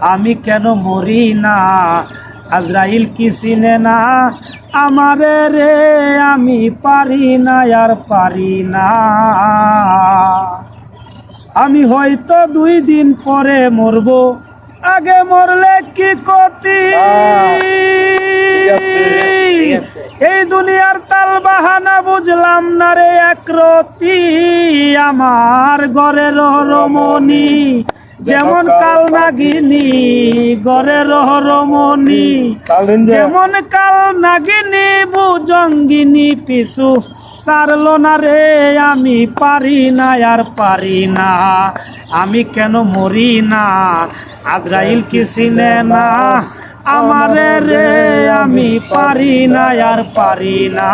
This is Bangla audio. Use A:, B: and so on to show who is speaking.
A: আমি কেন মরি না? আজরাইল কি চিনে না? আমারে রে আমি পারি না আর পারি না। আমি হয়তো দুই দিন পরে মরব আগে মরলে কি
B: আছে।
A: এই দুনিয়ার তাল বাহানা বুঝলাম না রে একরতি আমার ঘরের রমণী যেমন কাল নাগিনী ঘরের রমণী। যেমন কাল নাগিনী বুজঙ্গিনী পিছু সারলো না রে আমি পারি না আর পারি না। আমি কেন মরি না? আজরাইল কি চিনে না? আমারে রে আমি পারি না আর পারি না।